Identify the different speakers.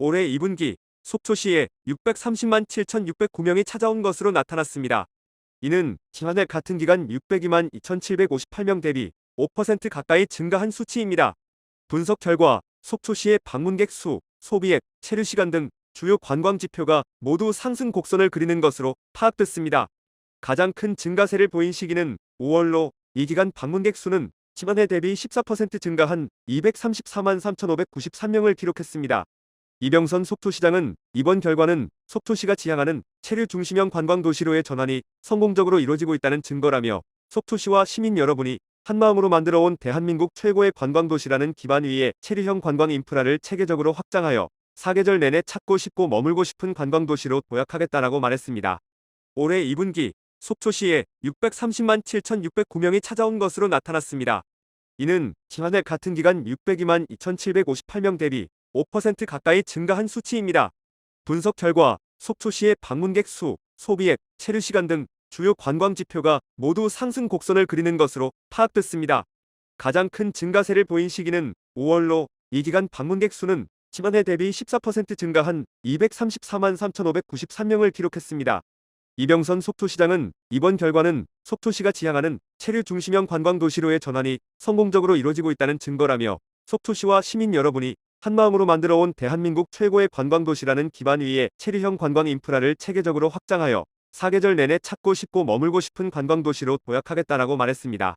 Speaker 1: 올해 2분기 속초시에 630만 7,609명이 찾아온 것으로 나타났습니다. 이는 지난해 같은 기간 602만 2,758명 대비 5% 가까이 증가한 수치입니다. 분석 결과 속초시의 방문객 수, 소비액, 체류 시간 등 주요 관광 지표가 모두 상승 곡선을 그리는 것으로 파악됐습니다. 가장 큰 증가세를 보인 시기는 5월로 이 기간 방문객 수는 지난해 대비 14% 증가한 234만 3,593명을 기록했습니다. 이병선 속초시장은 이번 결과는 속초시가 지향하는 체류 중심형 관광 도시로의 전환이 성공적으로 이루어지고 있다는 증거라며 속초시와 시민 여러분이 한마음으로 만들어온 대한민국 최고의 관광 도시라는 기반 위에 체류형 관광 인프라를 체계적으로 확장하여 사계절 내내 찾고 싶고 머물고 싶은 관광 도시로 도약하겠다라고 말했습니다. 올해 2분기 속초시에 630만 7,609명이 찾아온 것으로 나타났습니다. 이는 지난해 같은 기간 602만 2,758명 대비 5% 가까이 증가한 수치입니다. 분석 결과 속초시의 방문객 수, 소비액, 체류 시간 등 주요 관광 지표가 모두 상승 곡선을 그리는 것으로 파악됐습니다. 가장 큰 증가세를 보인 시기는 5월로 이 기간 방문객 수는 지난해 대비 14% 증가한 234만 3,593명을 기록했습니다. 이병선 속초시장은 이번 결과는 속초시가 지향하는 체류 중심형 관광 도시로의 전환이 성공적으로 이루어지고 있다는 증거라며 속초시와 시민 여러분이 한마음으로 만들어온 대한민국 최고의 관광 도시라는 기반 위에 체류형 관광 인프라를 체계적으로 확장하여 사계절 내내 찾고 싶고 머물고 싶은 관광 도시로 도약하겠다라고 말했습니다.